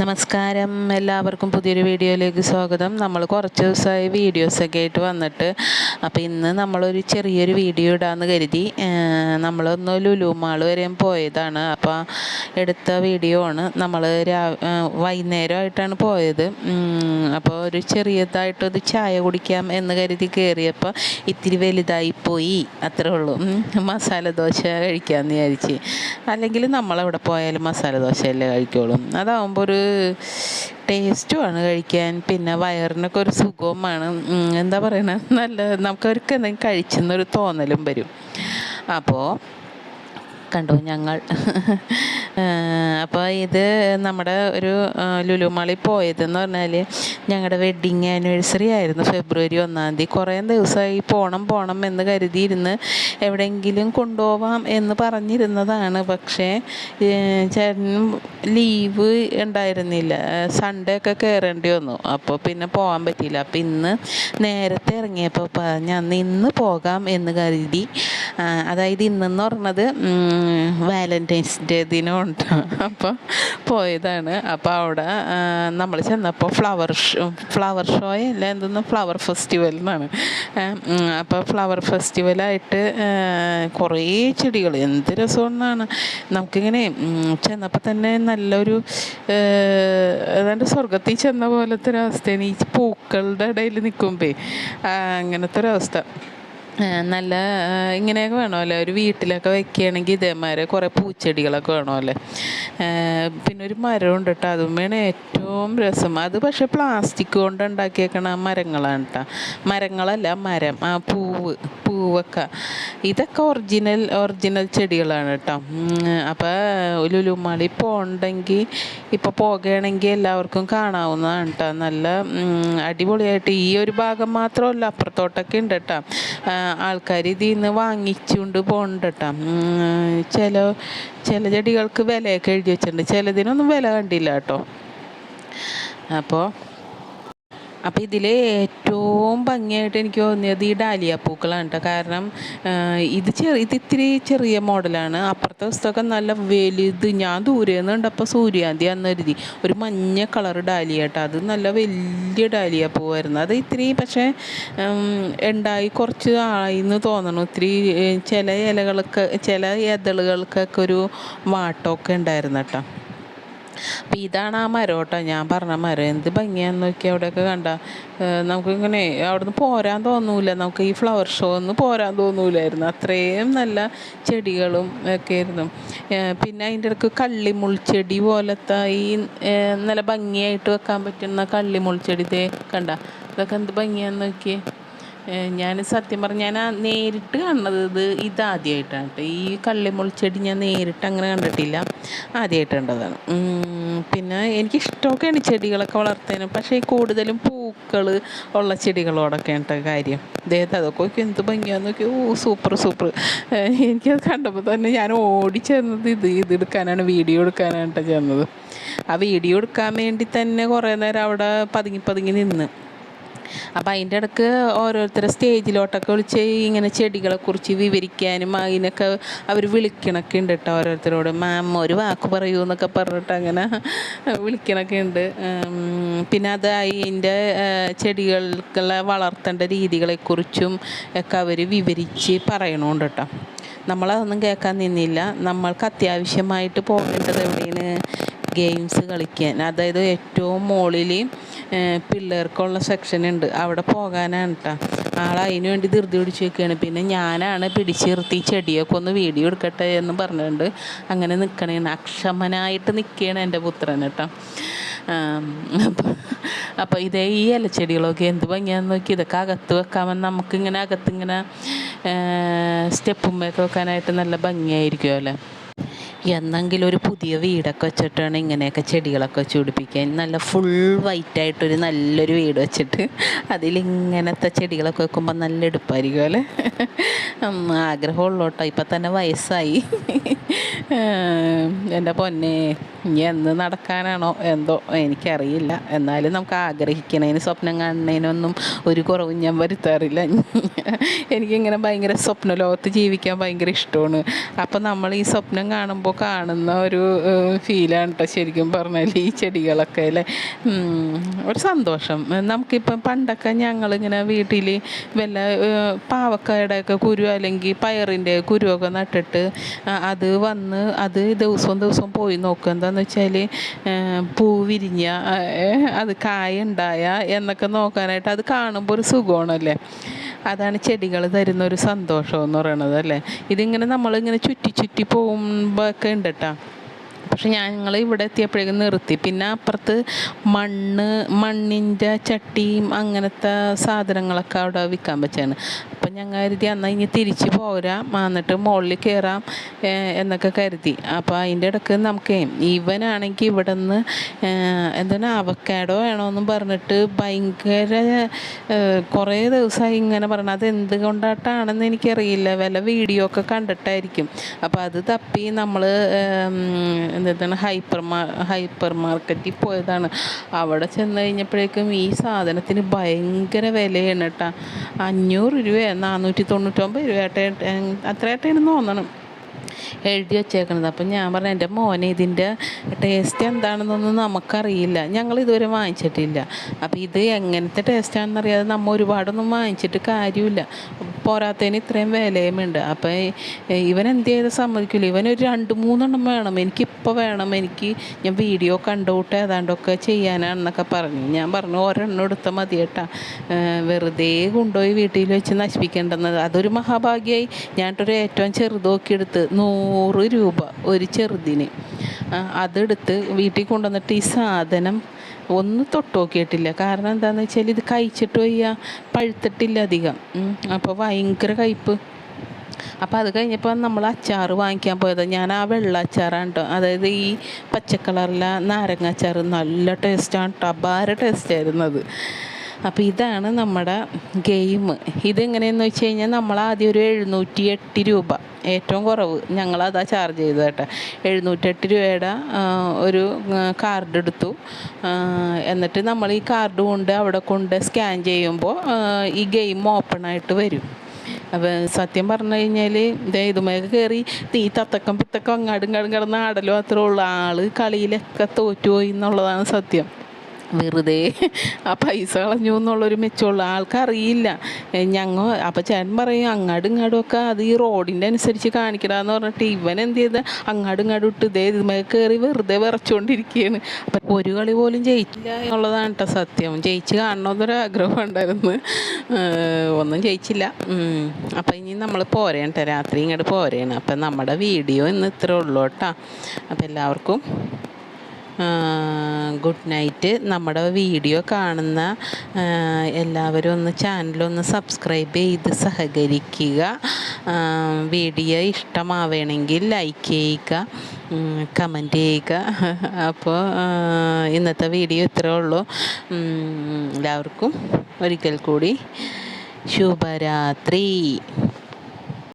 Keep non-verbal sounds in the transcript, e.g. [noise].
നമസ്കാരം. എല്ലാവർക്കും പുതിയൊരു വീഡിയോയിലേക്ക് സ്വാഗതം. നമ്മൾ കുറച്ച് ദിവസമായി വീഡിയോസൊക്കെ ആയിട്ട് വന്നിട്ട് അപ്പോൾ ഇന്ന് നമ്മളൊരു ചെറിയൊരു വീഡിയോ ഇടാമെന്ന് കരുതി. നമ്മളൊന്ന് ലുലുമാൾ വരെയും പോയതാണ്. അപ്പോൾ എടുത്ത വീഡിയോ ആണ്. നമ്മൾ രാ വൈകുന്നേരമായിട്ടാണ് പോയത്. അപ്പോൾ ഒരു ചെറിയതായിട്ടൊരു ചായ കുടിക്കാം എന്ന് കരുതി കയറിയപ്പോൾ ഇത്തിരി വലുതായി പോയി. അത്രേ ഉള്ളൂ. മസാല ദോശ കഴിക്കാമെന്ന് വിചാരിച്ച്. അല്ലെങ്കിൽ നമ്മളെവിടെ പോയാലും മസാല ദോശയല്ലേ കഴിക്കുള്ളൂ. അതാവുമ്പോൾ ഒരു ടേസ്റ്റുമാണ് കഴിക്കാൻ. പിന്നെ വയറിനൊക്കെ ഒരു സുഖവുമാണ്. എന്താ പറയണ? നല്ല നമുക്കവർക്ക് എന്തെങ്കിലും കഴിച്ചെന്നൊരു തോന്നലും വരും. അപ്പോൾ കണ്ടു ഞങ്ങൾ. [laughs] അപ്പോൾ ഇത് നമ്മുടെ ഒരു ലുലുമാളിൽ പോയതെന്ന് പറഞ്ഞാൽ ഞങ്ങളുടെ വെഡ്ഡിങ് ആനിവേഴ്സറി ആയിരുന്നു ഫെബ്രുവരി ഒന്നാം തീയതി. കുറേ ദിവസമായി പോകണം പോകണം എന്ന് കരുതിയിരുന്ന് എവിടെയെങ്കിലും കൊണ്ടുപോവാം എന്ന് പറഞ്ഞിരുന്നതാണ്. പക്ഷേ ചേട്ടനും ലീവ് ഉണ്ടായിരുന്നില്ല. സൺഡേ ഒക്കെ കയറേണ്ടി വന്നു. അപ്പോൾ പിന്നെ പോകാൻ പറ്റിയില്ല. അപ്പോൾ ഇന്ന് നേരത്തെ ഇറങ്ങിയപ്പോൾ ഞാൻ ഇന്ന് പോകാം എന്ന് കരുതി. അതായത് ഇന്നെന്ന് പറഞ്ഞത് വാലന്റൈൻസ് ഡേ ദിനമുണ്ട്. അപ്പോൾ പോയതാണ്. അപ്പോൾ അവിടെ നമ്മൾ ചെന്നപ്പോൾ ഫ്ലവർ ഷോ ഫ്ലവർ ഷോ അല്ല എന്തെന്ന് ഫ്ലവർ ഫെസ്റ്റിവൽ എന്നാണ്. അപ്പോൾ ഫ്ലവർ ഫെസ്റ്റിവലായിട്ട് കുറേ ചെടികൾ എന്ത് രസമെന്നാണ് നമുക്കിങ്ങനെ ചെന്നപ്പോൾ തന്നെ നല്ലൊരു ഏതാണ്ട് സ്വർഗത്തിൽ ചെന്ന പോലത്തെ ഒരവസ്ഥയാണ്. ഈ പൂക്കളുടെ ഇടയിൽ നിൽക്കുമ്പോൾ അങ്ങനത്തെ ഒരവസ്ഥ. നല്ല ഇങ്ങനെയൊക്കെ വേണമല്ലോ? ഒരു വീട്ടിലൊക്കെ വെക്കുകയാണെങ്കിൽ ഇതേമാതിരി കുറേ പൂച്ചെടികളൊക്കെ വേണമല്ലേ? പിന്നെ ഒരു മരം ഉണ്ട് കേട്ടോ. അതും വേണം. ഏറ്റവും രസം. അത് പക്ഷേ പ്ലാസ്റ്റിക് കൊണ്ട് ഉണ്ടാക്കിയേക്കണ മരങ്ങളാണ് കേട്ടോ. മരങ്ങളല്ല മരം. ആ പൂവ് പൂവൊക്കെ. ഇതൊക്കെ ഒറിജിനൽ ഒറിജിനൽ ചെടികളാണ് കേട്ടോ. അപ്പോൾ ലുലുമാളി പോകണ്ടെങ്കിൽ ഇപ്പോൾ പോകുകയാണെങ്കിൽ എല്ലാവർക്കും കാണാവുന്നതാണ് കേട്ടോ. നല്ല അടിപൊളിയായിട്ട് ഈ ഒരു ഭാഗം മാത്രമല്ല അപ്പുറത്തോട്ടൊക്കെ ഉണ്ട് കേട്ടോ. ആൾക്കാർ ഇതിൽ നിന്ന് വാങ്ങിച്ചുകൊണ്ട് പോകണ്ടട്ടാ. ചില ചില ചെടികൾക്ക് വിലയൊക്കെ എഴുതി വെച്ചിട്ടുണ്ട്. ചിലതിനൊന്നും വില കണ്ടില്ല കേട്ടോ. അപ്പോൾ അപ്പോൾ ഇതിൽ ഏറ്റവും ഭംഗിയായിട്ട് എനിക്ക് തോന്നിയത് ഈ ഡാലിയ പൂക്കളാണ് കേട്ടോ കാരണം ഇത് ചെറിയ ഇത് ഇത്തിരി ചെറിയ മോഡലാണ്. അപ്പുറത്തെ പുസ്തകം നല്ല വലുത്. ഞാൻ ദൂരെ നിന്ന് കണ്ടപ്പോൾ സൂര്യാന്തി അന്ന് കരുതി. ഒരു മഞ്ഞ കളർ ഡാലിയ കേട്ടോ അത് നല്ല വലിയ ഡാലിയ പൂവായിരുന്നു അത് ഇത്തിരി പക്ഷേ ഉണ്ടായി കുറച്ച് ആയി എന്ന് തോന്നണം ഒത്തിരി ചില ഇലകൾക്ക് ചില ഇതളുകൾക്കൊക്കെ ഒരു വാട്ടമൊക്കെ ഉണ്ടായിരുന്നു കേട്ടോ അപ്പം ഇതാണ് ആ മരം കേട്ടോ. ഞാൻ പറഞ്ഞ മരം. എന്ത് ഭംഗിയാന്ന് നോക്കി അവിടെയൊക്കെ കണ്ട. നമുക്കിങ്ങനെ നിന്ന് പോരാൻ തോന്നൂല. നമുക്ക് ഈ ഫ്ലവർ ഷോ ഒന്ന് പോരാൻ തോന്നൂലായിരുന്നു. അത്രയും നല്ല ചെടികളും ഒക്കെ ആയിരുന്നു. പിന്നെ അതിന്റെ ഇടയ്ക്ക് കള്ളിമുൾച്ചെടി പോലത്തെ ഈ നല്ല ഭംഗിയായിട്ട് വെക്കാൻ പറ്റുന്ന കള്ളിമുൾ ചെടി ഇതേ കണ്ട. ഇതൊക്കെ എന്ത് ഭംഗിയാന്ന് നോക്കി ഞാൻ സത്യം പറഞ്ഞാൽ ഞാൻ നേരിട്ട് കാണുന്നത് ഇത് ഇതാദ്യമായിട്ടാണ് കേട്ടോ. ഈ കള്ളിമുൾച്ചെടി ഞാൻ നേരിട്ട് അങ്ങനെ കണ്ടിട്ടില്ല. ആദ്യമായിട്ട് കണ്ടതാണ്. പിന്നെ എനിക്ക് എനിക്കിഷ്ടമൊക്കെയാണ് ചെടികളൊക്കെ വളർത്താനും പക്ഷേ കൂടുതലും പൂക്കൾ ഉള്ള ചെടികളോടൊക്കെ കേട്ടോ കാര്യം ദേഹത്ത് അതൊക്കെ നോക്കി എന്ത് ഭംഗിയാന്ന് നോക്കി ഓ സൂപ്പർ സൂപ്പർ. എനിക്കത് കണ്ടപ്പോൾ തന്നെ ഞാൻ ഓടി ഇത് ഇത് എടുക്കാനാണ് വീഡിയോ എടുക്കാനാണ് ചെന്നത്. ആ വീഡിയോ എടുക്കാൻ വേണ്ടി തന്നെ കുറേ നേരം അവിടെ പതുങ്ങി പതുങ്ങി നിന്ന്. അപ്പോൾ അതിന്റെ ഇടയ്ക്ക് ഓരോരുത്തരെ സ്റ്റേജിലോട്ടൊക്കെ വിളിച്ച് ഇങ്ങനെ ചെടികളെക്കുറിച്ച് വിവരിക്കാനും അതിനൊക്കെ അവർ വിളിക്കണൊക്കെ ഉണ്ട് കേട്ടോ ഓരോരുത്തരോട്. മാം ഒരു വാക്ക് പറയൂ എന്നൊക്കെ പറഞ്ഞിട്ട് അങ്ങനെ വിളിക്കണൊക്കെ ഉണ്ട്. പിന്നെ അത് അതിന്റെ ചെടികൾക്കുള്ള വളർത്തേണ്ട രീതികളെക്കുറിച്ചും ഒക്കെ അവർ വിവരിച്ച് പറയണുണ്ട് കേട്ടോ നമ്മളതൊന്നും കേൾക്കാൻ നിന്നില്ല. നമ്മൾക്ക് അത്യാവശ്യമായിട്ട് പോകേണ്ടത് എവിടെയാണ്? ഗെയിംസ് കളിക്കാൻ. അതായത് ഏറ്റവും മുകളിൽ പിള്ളേർക്കുള്ള സെക്ഷൻ ഉണ്ട്. അവിടെ പോകാനാണ് കേട്ടോ ആൾ അതിന് വേണ്ടി ധൃതി പിടിച്ച് വെക്കുകയാണ് പിന്നെ ഞാനാണ് പിടിച്ച് നിർത്തി ചെടിയൊക്കെ ഒന്ന് വീഡിയോ എടുക്കട്ടെ എന്ന് പറഞ്ഞുകൊണ്ട് അങ്ങനെ നിൽക്കണേന്ന് അക്ഷമനായിട്ട് നിൽക്കുകയാണ് എന്റെ പുത്രൻ കേട്ടോ അപ്പോൾ ഇതേ ഈ ഇലച്ചെടികളൊക്കെ എന്ത് ഭംഗിയാന്ന് നോക്കി. ഇതൊക്കെ അകത്ത് വെക്കാമെന്ന് നമുക്കിങ്ങനെ അകത്തിങ്ങനെ സ്റ്റെപ്പുമ്മയൊക്കെ വെക്കാനായിട്ട് നല്ല ഭംഗിയായിരിക്കും അല്ലേ? എന്നെങ്കിലും ഒരു പുതിയ വീടൊക്കെ വെച്ചിട്ടാണ് ഇങ്ങനെയൊക്കെ ചെടികളൊക്കെ വെച്ച് ചൂടിപ്പിക്കാൻ നല്ല ഫുൾ വൈറ്റ് ആയിട്ടൊരു നല്ലൊരു വീട് വെച്ചിട്ട് അതിലിങ്ങനത്തെ ചെടികളൊക്കെ വെക്കുമ്പോൾ നല്ല എടുപ്പായിരിക്കും അല്ലേ? ആഗ്രഹമുള്ളൂ കേട്ടോ. ഇപ്പം തന്നെ വയസ്സായി. എന്റെ പൊന്നെ. ഇനി എന്ന് നടക്കാനാണോ എന്തോ എനിക്കറിയില്ല. എന്നാലും നമുക്ക് ആഗ്രഹിക്കണതിന് സ്വപ്നം കാണുന്നതിനൊന്നും ഒരു കുറവും ഞാൻ വരുത്താറില്ല. [laughs] എനിക്കിങ്ങനെ ഭയങ്കര സ്വപ്ന ലോകത്ത് ജീവിക്കാൻ ഭയങ്കര ഇഷ്ടമാണ്. അപ്പം നമ്മൾ ഈ സ്വപ്നം കാണുമ്പോൾ കാണുന്ന ഒരു ഫീലാണ് കേട്ടോ ശരിക്കും പറഞ്ഞാൽ ഈ ചെടികളൊക്കെ അല്ലേ? ഒരു സന്തോഷം. നമുക്കിപ്പം പണ്ടൊക്കെ ഞങ്ങളിങ്ങനെ വീട്ടിൽ വല്ല പാവക്കായുടെയൊക്കെ കുരു അല്ലെങ്കിൽ പയറിന്റെ കുരുവൊക്കെ നട്ടിട്ട് അത് വന്ന് അത് ദിവസവും ദിവസവും പോയി നോക്കുക. എന്താണെന്ന് വെച്ചാൽ പൂ വിരിഞ്ഞ ഏഹ്, അത് കായ ഉണ്ടായ എന്നൊക്കെ നോക്കാനായിട്ട് അത് കാണുമ്പോൾ ഒരു സുഖമാണല്ലേ? അതാണ് ചെടികൾ തരുന്ന ഒരു സന്തോഷം എന്ന് പറയണത് അല്ലേ? ഇതിങ്ങനെ നമ്മളിങ്ങനെ ചുറ്റി ചുറ്റി പോകുമ്പോൾ ഒക്കെ ഉണ്ട് പക്ഷെ ഞങ്ങൾ ഇവിടെ എത്തിയപ്പോഴേക്കും നിർത്തി. പിന്നെ അപ്പുറത്ത് മണ്ണ് മണ്ണിന്റെ ചട്ടിയും അങ്ങനത്തെ സാധനങ്ങളൊക്കെ അവിടെ വിൽക്കാൻ പറ്റാണ് ഞങ്ങൾ കരുതി എന്നാൽ ഇനി തിരിച്ച് പോരാം. എന്നിട്ട് മുകളിൽ കയറാം എന്നൊക്കെ കരുതി. അപ്പോൾ അതിന്റെ ഇടയ്ക്ക് നമുക്ക് ഇവനാണെങ്കിൽ ഇവിടെ നിന്ന് എന്താണ് അവക്കാഡോ വേണമെന്നും പറഞ്ഞിട്ട് ഭയങ്കര കുറേ ദിവസമായി ഇങ്ങനെ പറഞ്ഞു. അത് എന്തുകൊണ്ടാട്ടാണെന്ന് എനിക്കറിയില്ല. വല്ല വീഡിയോ ഒക്കെ കണ്ടിട്ടായിരിക്കും. അപ്പോൾ അത് തപ്പി നമ്മൾ എന്താണ് ഹൈപ്പർ മാ ഹൈപ്പർ മാർക്കറ്റിൽ പോയതാണ്. അവിടെ ചെന്ന് കഴിഞ്ഞപ്പോഴേക്കും ഈ സാധനത്തിന് ഭയങ്കര വിലയാണ് കേട്ടോ. അഞ്ഞൂറ് രൂപ നാനൂറ്റി തൊണ്ണൂറ്റൊമ്പത് രൂപ അത്രയായിട്ടായിരുന്നു തോന്നണം. എഴുതി വച്ചേക്കണത്. അപ്പം ഞാൻ പറഞ്ഞു എന്റെ മോനെ ഇതിന്റെ ടേസ്റ്റ് എന്താണെന്നൊന്നും നമുക്കറിയില്ല. ഞങ്ങൾ ഇതുവരെ വാങ്ങിച്ചിട്ടില്ല. അപ്പോൾ ഇത് എങ്ങനത്തെ ടേസ്റ്റാണെന്ന് അറിയാതെ നമ്മൾ ഒരുപാടൊന്നും വാങ്ങിച്ചിട്ട് കാര്യമില്ല. പോരാത്തതിന് ഇത്രയും വിലയുമുണ്ട്. അപ്പോൾ ഇവൻ എന്ത് ചെയ്ത് സമ്മതിക്കില്ല ഇവനൊരു രണ്ട് മൂന്നെണ്ണം വേണം. എനിക്കിപ്പോൾ വേണം. എനിക്ക് ഞാൻ വീഡിയോ കണ്ടുകൂട്ട് ഏതാണ്ടൊക്കെ ചെയ്യാനാണെന്നൊക്കെ പറഞ്ഞു. ഞാൻ പറഞ്ഞു ഒരെണ്ണം എടുത്താൽ മതി കേട്ടാ വെറുതെ കൊണ്ടുപോയി വീട്ടിൽ വെച്ച് നശിപ്പിക്കേണ്ടെന്നത് അതൊരു മഹാഭാഗ്യമായി ഞാനിട്ടൊരു ഏറ്റവും ചെറുത് നോക്കിയെടുത്ത് നൂറ് രൂപ ഒരു ചെറുതിന്. അതെടുത്ത് വീട്ടിൽ കൊണ്ടുവന്നിട്ട് ഈ സാധനം ഒന്ന് തൊട്ട് നോക്കിയിട്ടില്ല. കാരണം എന്താണെന്ന് വെച്ചാൽ ഇത് കഴിച്ചിട്ട് വയ്യ പഴുത്തിട്ടില്ല അധികം. അപ്പോൾ ഭയങ്കര കയ്പ്പ്. അപ്പോൾ അത് കഴിഞ്ഞപ്പോൾ നമ്മൾ അച്ചാർ വാങ്ങിക്കാൻ പോയത്. ഞാൻ ആ വെള്ള അച്ചാറാണ് കേട്ടോ അതായത് ഈ പച്ചക്കളറിലെ നാരങ്ങ അച്ചാർ നല്ല ടേസ്റ്റാണ് കേട്ടോ അപാര ടേസ്റ്റായിരുന്നു അത്. അപ്പോൾ ഇതാണ് നമ്മുടെ ഗെയിം. ഇതെങ്ങനെയെന്ന് വെച്ച് കഴിഞ്ഞാൽ നമ്മൾ ആദ്യം ഒരു എഴുന്നൂറ്റി എട്ട് രൂപ. ഏറ്റവും കുറവ്. ഞങ്ങളതാ ചാർജ് ചെയ്തത് കേട്ടോ. എഴുന്നൂറ്റെട്ട് രൂപയുടെ ഒരു കാർഡ് എടുത്തു. എന്നിട്ട് നമ്മൾ ഈ കാർഡ് കൊണ്ട് അവിടെ കൊണ്ട് സ്കാൻ ചെയ്യുമ്പോൾ ഈ ഗെയിം ഓപ്പൺ ആയിട്ട് വരും. അപ്പം സത്യം പറഞ്ഞു കഴിഞ്ഞാൽ ഇതേ ഇതുമേ കയറി തീ തത്തക്കം പിത്തക്കം അങ്ങാടും കടും കിടന്ന് ആടലും അത്രേ ഉള്ളൂ. ആൾ കളിയിലൊക്കെ തോറ്റുപോയി എന്നുള്ളതാണ് സത്യം. വെറുതെ ആ പൈസ കളഞ്ഞു എന്നുള്ളൊരു മെച്ചമുള്ള ആൾക്കറിയില്ല. ഞങ്ങൾ അപ്പം ചേട്ടൻ പറയും അങ്ങാടും ഇങ്ങാടും ഒക്കെ അത് ഈ റോഡിന്റെ അനുസരിച്ച് കാണിക്കണമെന്ന് പറഞ്ഞിട്ട് ഇവൻ എന്ത് ചെയ്ത്? അങ്ങാടും ഇങ്ങാടും ഇട്ട് ഇതേ ഇതുമേ കയറി വെറുതെ വിറച്ചുകൊണ്ടിരിക്കുകയാണ് അപ്പം ഒരു കളി പോലും ജയിച്ചില്ല എന്നുള്ളതാണ് കേട്ടോ സത്യം. ജയിച്ച് കാണണമെന്നൊരു ആഗ്രഹം ഉണ്ടായിരുന്നു. ഒന്നും ജയിച്ചില്ല. അപ്പം ഇനി നമ്മൾ പോരേണ്ട രാത്രി ഇങ്ങോട്ട് പോരേണ്. അപ്പം നമ്മുടെ വീഡിയോ ഇന്ന് ഇത്രേ ഉള്ളൂ കേട്ടോ അപ്പം എല്ലാവർക്കും ഗുഡ് നൈറ്റ് നമ്മുടെ വീഡിയോ കാണുന്ന എല്ലാവരും ഒന്ന് ചാനലൊന്ന് സബ്സ്ക്രൈബ് ചെയ്ത് സഹകരിക്കുക. വീഡിയോ ഇഷ്ടമാവണമെങ്കിൽ ലൈക്ക് ചെയ്യുക കമന്റ് ചെയ്യുക. അപ്പോൾ ഇന്നത്തെ വീഡിയോ ഇത്രേ ഉള്ളൂ. എല്ലാവർക്കും ഒരിക്കൽ കൂടി ശുഭരാത്രി.